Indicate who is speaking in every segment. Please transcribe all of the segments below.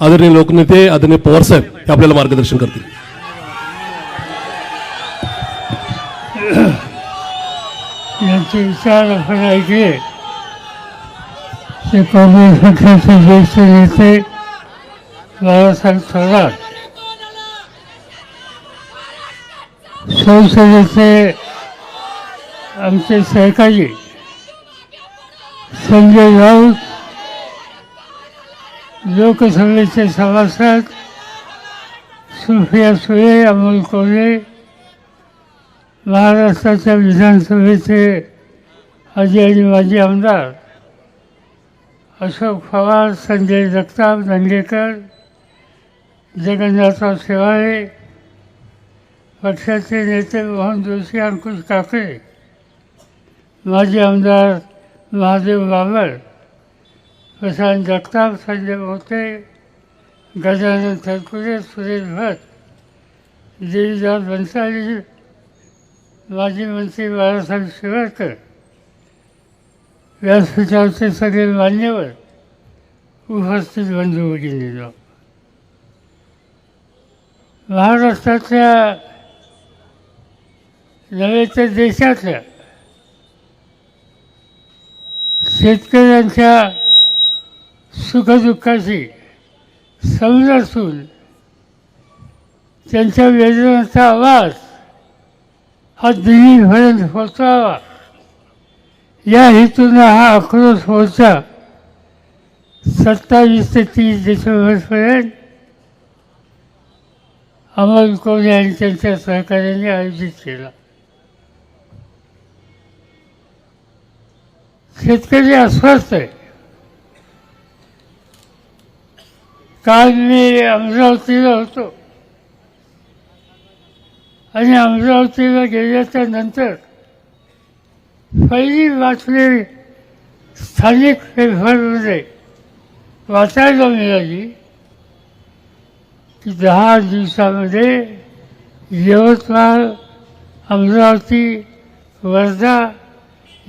Speaker 1: आदरणीय लोकनेते आदरणीय पवार साहेब हे आपल्याला मार्गदर्शन करतील.
Speaker 2: यांचे विचार आपण ऐकले ते काँग्रेस पक्षाचे ज्येष्ठ नेते बाळासाहेब थोरात संसदेचे आमचे सहकारी संजय राऊत लोकसभेचे सभासद सुफिया सुळे अमोल कोले महाराष्ट्राच्या विधानसभेचे आजी आणि माजी आमदार अशोक पवार संजय जगताप दंगेकर जगन्नाथराव शेवाळे पक्षाचे नेते मोहन जोशी अंकुश काकडे माजी आमदार महादेव बाबर प्रशांत जगताप संजय मोते गजानन थरकुरे सुरेश भट देवीदास भन्साळी माजी मंत्री बाळासाहेब शिवरकर व्यासपीठावरचे सगळे मान्यवर उपस्थित बंधू भगिनींनो. महाराष्ट्राच्या नव्हे तर देशातल्या शेतकऱ्यांच्या सुखदुःखाशी समजून त्यांच्या वेदनाचा आवाज हा दिल्लीपर्यंत पोचावा या हेतूनं हा आक्रोश मोर्चा सत्तावीस ते तीस डिसेंबरपर्यंत अमोल कोल्हे आणि त्यांच्या सहकार्याने आयोजित केला. शेतकरी अस्वस्थ आहे. काल मी अमरावतीला होतो. आणि अमरावतीला गेल्याच्यानंतर पहिली बातमी स्थानिक पेपरमध्ये वाचायला मिळाली. की दहा दिवसामध्ये यवतमाळ अमरावती वर्धा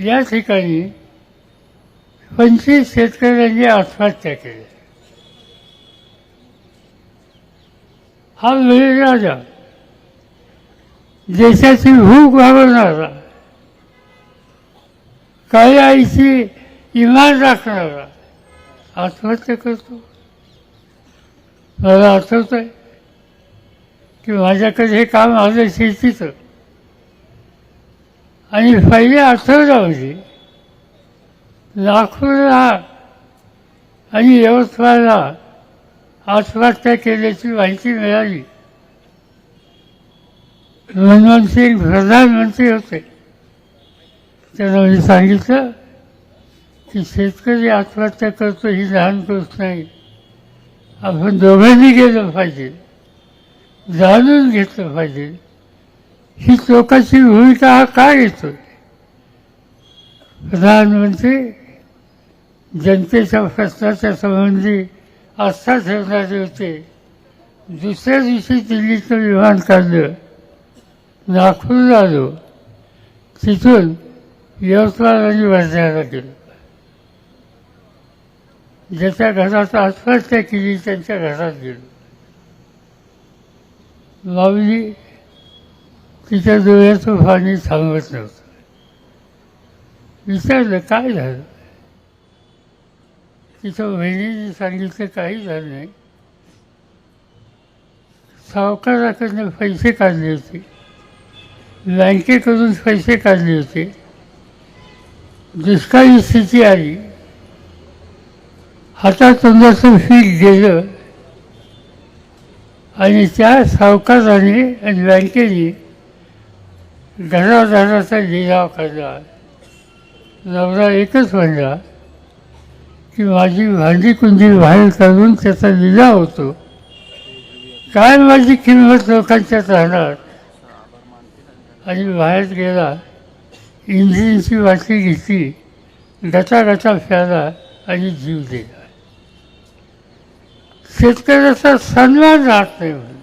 Speaker 2: या ठिकाणी पंचवीस शेतकऱ्यांनी आत्महत्या केल्या हा वेळराजा देशाची भूक भागवणारा काही आईची इमान राखणारा आत्महत्या करतो। मला आठवत आहे की माझ्याकडे हे काम आलं शेतीचं आणि पहिल्या आठवड्यामध्ये नागपूरला आणि यवतमाळला आत्महत्या केल्याची माहिती मिळाली. मनमोहन सिंग प्रधानमंत्री होते. त्यांना मी सांगितलं की शेतकरी आत्महत्या करतो ही लहान गोष्ट नाही. आपण दोघांनी गेलं पाहिजे. जाणून घेतलं पाहिजे. ही लोकांची भूमिका हा का घेतोय प्रधानमंत्री जनतेच्या प्रश्नाच्या संबंधी आस्था ठेवणारे होते दुसऱ्या दिवशी दिल्लीचं विमान काढलं. नागपूरला आलो तिथून यवतमाळ आणि वर्ध्याला गेलो. ज्याच्या घरात आत्महत्या केली त्यांच्या घरात गेलो. माऊली तिच्या डोळ्याचं पाणी थांबत नव्हतं. विचारलं काय झालं? तिथं बहिणीने सांगितलं काही झालं नाही. सावकाराकडनं पैसे काढले होते. बँकेकडून पैसे काढले होते. दुष्काळी स्थिती आली. हातातोंडाचं पीक गेलं आणि त्या सावकाराने आणि बँकेने घरादाराचा लिलाव काढला. नवरा एकच म्हणला की माझी भांडी कुंडी बाहेर काढून त्याचा लिला होतो. काय माझी किंमत लोकांच्यात राहणार? आणि बाहेर गेला इंजिनची वाटी घेतली गटागटा प्याला आणि जीव दिला. शेतकऱ्याचा सन्मान राहत नाही म्हणून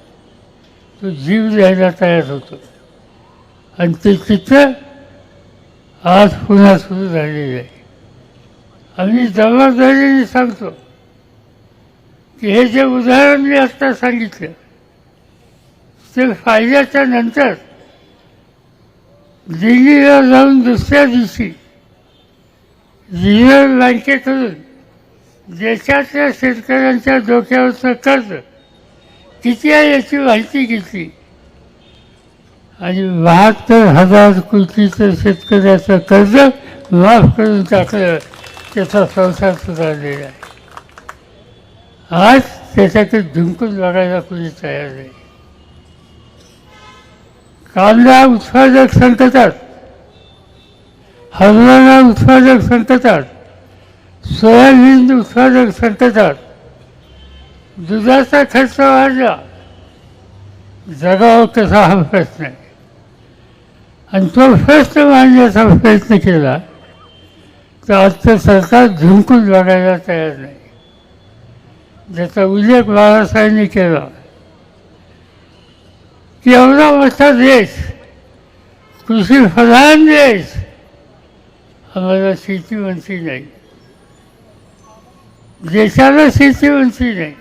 Speaker 2: तो जीव द्यायला तयार होतो. आणि ते चित्र आज पुन्हा सुरू झालेलं आहे. आम्ही जबाबदारीने सांगतो. की हे जे उदाहरण मी आत्ता सांगितलं ते फायद्याच्या नंतर दिल्लीला जाऊन दुसऱ्या दिवशी रिझर्व्ह बँकेकडून देशातल्या शेतकऱ्यांच्या डोक्यावरचं कर्ज किती आहे याची माहिती घेतली. आणि बहात्तर हजार कोटीचं शेतकऱ्याचं कर्ज माफ करून टाकलं. त्याचा संसार सुधारलेला आहे. आज त्याच्याकडे झुंकून लढायला कुणी तयार नाही. कांदा उत्पादक संकटात हरभरा उत्पादक संकटात सोयाबीन उत्पादक संकटात दुधाचा खर्च वाढला. जगावर कसा हा प्रश्न आहे. आणि तो प्रश्न मांडण्याचा प्रयत्न केला. तर आजचं सरकार झुंकून लढायला तयार नाही. ज्याचा उल्लेख बाळासाहेबांनी केला. की एवढा मोठा देश कृषी प्रधान देश आम्हाला शेतीवंशी नाही. देशाला शेतीवंशी नाही.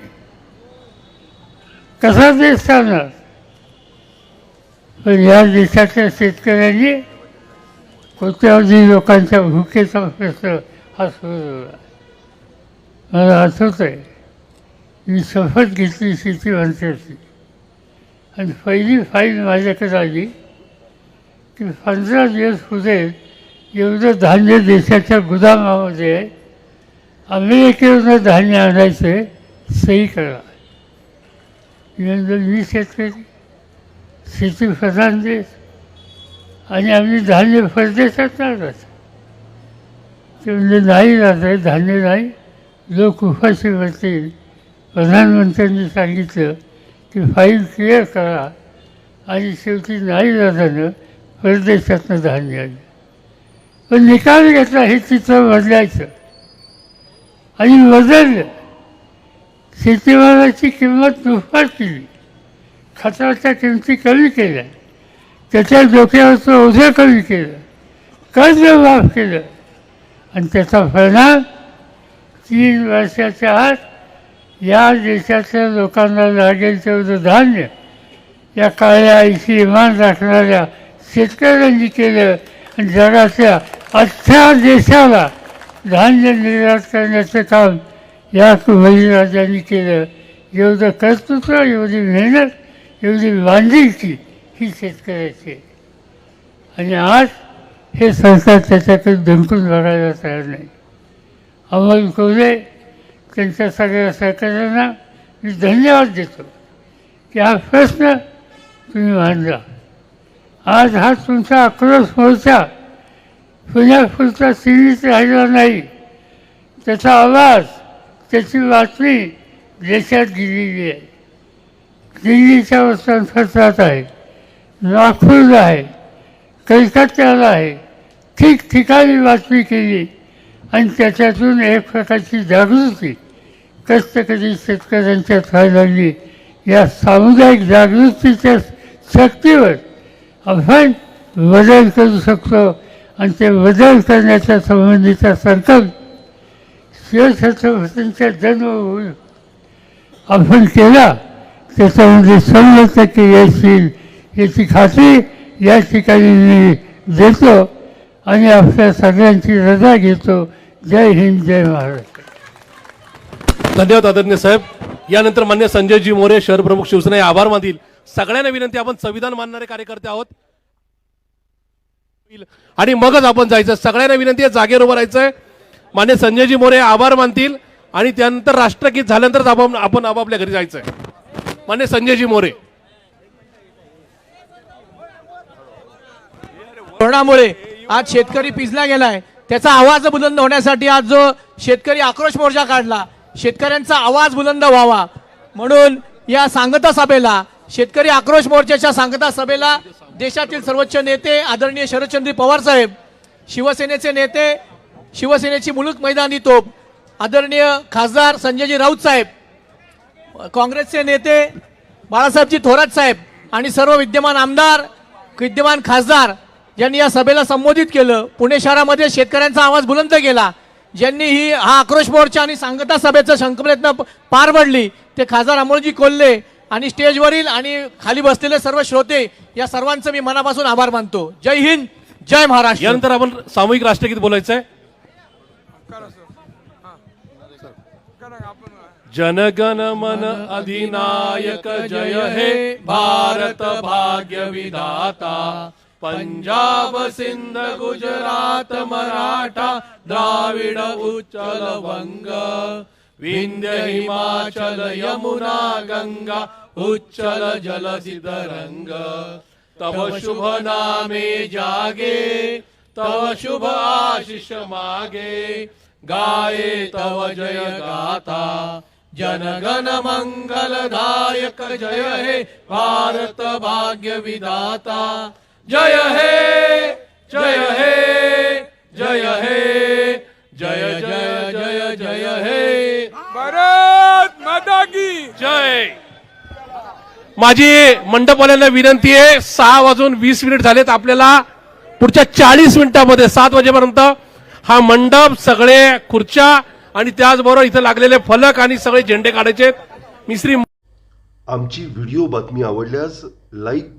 Speaker 2: कसा देश चालणार? पण या देशाच्या शेतकऱ्यांनी कोट्यावधी लोकांच्या भुकेचा प्रश्न हा सोडवला मला आठवत आहे मी शपथ घेतली शेती मंत्र्याची आणि पहिली फाईल माझ्याकडे आली की पंधरा दिवस पुढे एवढं धान्य देशाच्या गुदामामध्ये आहे. अमेरिकेवरनं धान्य आणायचं सही करा. मी शेतकरी शेती प्रधान देश. आणि आम्ही धान्य परदेशात लागत ते म्हणजे नाही जात आहे धान्य नाही. लोक उपाशी बसतील प्रधानमंत्र्यांनी सांगितलं की फाईल क्लिअर करा. आणि शेवटी नाही जातानं परदेशातनं धान्य आलं पण निकाल घेतला हे चित्र बदलायचं. आणि बदललं. शेतीमालाची किंमत दुप्पट केली. खताच्या किमती कमी केल्या. त्याच्या डोक्यावरचं ओझं कमी केलं कर्ज माफ केलं. आणि त्याचा परिणाम तीन वर्षाच्या आत या देशातल्या लोकांना लागेल तेवढं धान्य या काळ्या आईशी इमान राखणाऱ्या शेतकऱ्यांनी केलं. आणि जगातल्या अठ्ठ्या देशाला धान्य निर्यात करण्याचं काम या बळीराजांनी केलं. एवढं कर्तृत्व एवढी मेहनत एवढी बांधिलकी ही शेतकऱ्याची. आणि आज हे सरकार त्याच्याकडे धमकून भरायला तयार नाही. अमोल कोल्हे त्यांच्या सगळ्या सरकारांना मी धन्यवाद देतो. की हा प्रश्न तुम्ही मांडला. आज हा तुमचा आक्रोश मोर्चा पुण्यापुरता सीमित राहिला नाही. त्याचा आवाज त्याची बातमी देशात गेलेली आहे. दिल्लीच्या वृत्तांपत्रात आहे. नागपूरला आहे कलकत्त्याला आहे. ठिकठिकाणी बातमी केली आणि त्याच्यातून एक प्रकारची जागृती कष्टकरी शेतकऱ्यांच्या व्हायला या सामुदायिक जागृतीच्या शक्तीवर आपण बदल करू शकतो आणि ते बदल करण्याच्या संबंधीचा संकल्प शिवछत्रपतींच्या जन्मभूमी आपण केला त्याच्यामध्ये शंभर टक्के यश येईल. याची खात्री या ठिकाणी मी देतो आणि आपल्या सगळ्यांची रजा घेतो. जय हिंद जय महाराष्ट्र.
Speaker 1: धन्यवाद आदरणीय साहेब. यानंतर मान्य संजयजी मोरे शहर प्रमुख शिवसेना हे आभार मानतील सगळ्यांना विनंती आपण संविधान मानणारे कार्यकर्ते आहोत. आणि मगच आपण जायचं. सगळ्यांना विनंती आहे जागेवर उभं राहायचंय. मान्य संजयजी मोरे आभार मानतील आणि त्यानंतर राष्ट्रगीत झाल्यानंतरच आपण आपण आपापल्या घरी जायचंय. मान्य संजयजी मोरे.
Speaker 3: धोरणामुळे आज शेतकरी पिजला गेलाय. त्याचा आवाज बुलंद होण्यासाठी आज जो शेतकरी आक्रोश मोर्चा काढला शेतकऱ्यांचा आवाज बुलंद व्हावा. म्हणून या सांगता सभेला शेतकरी आक्रोश मोर्चाच्या सांगता सभेला देशातील सर्वोच्च नेते आदरणीय शरदचंद्र पवार साहेब शिवसेनेचे नेते शिवसेनेची मुलूक मैदानी तोप आदरणीय खासदार संजयजी राऊत साहेब काँग्रेसचे नेते बाळासाहेबजी थोरात साहेब आणि सर्व विद्यमान आमदार विद्यमान खासदार ज्यांनी या सभेला संबोधित केलं पुणे शहरामध्ये शेतकऱ्यांचा आवाज बुलंद केला ज्यांनी ही हा आक्रोश मोर्चा आणि सांगता सभेचं शंखप्रयत्न पार पडली ते खासदार अमोलजी कोल्हे आणि स्टेजवरील आणि खाली बसलेले सर्व श्रोते या सर्वांचं मी मनापासून आभार मानतो. जय हिंद जय महाराष्ट्र.
Speaker 1: यानंतर आपण सामूहिक राष्ट्रगीत बोलायचंय. जनगण मन अधिनायक जय हे भारत भाग्य विधाता. पंजाब सिंध गुजरात मराठा द्राविड उच्चल वंग विंध्य हिमाचल यमुना गंगा उच्चल जलसित रंग तव शुभ नामे जागे तव शुभ आशिष मागे गाये तव जय गाथा। जनगण मंगलदायक जय हे भारत भाग्य विदाता जय हे जय हे जय हे जय जय जय जय हे।
Speaker 4: भारत माता की।
Speaker 1: जय। माझी मंडपवाल्यांना विनंती आहे सहा वाजून वीस मिनिट झालेत आपल्याला. पुढच्या चाळीस मिनिटामध्ये सात वाजेपर्यंत हा मंडप सगळे खुर्च्या आणि त्याचबरोबर इथं लागलेले फलक आणि सगळे झेंडे काढायचे आहेत. मी श्री
Speaker 5: आमची व्हिडिओ बातमी आवडल्यास लाईक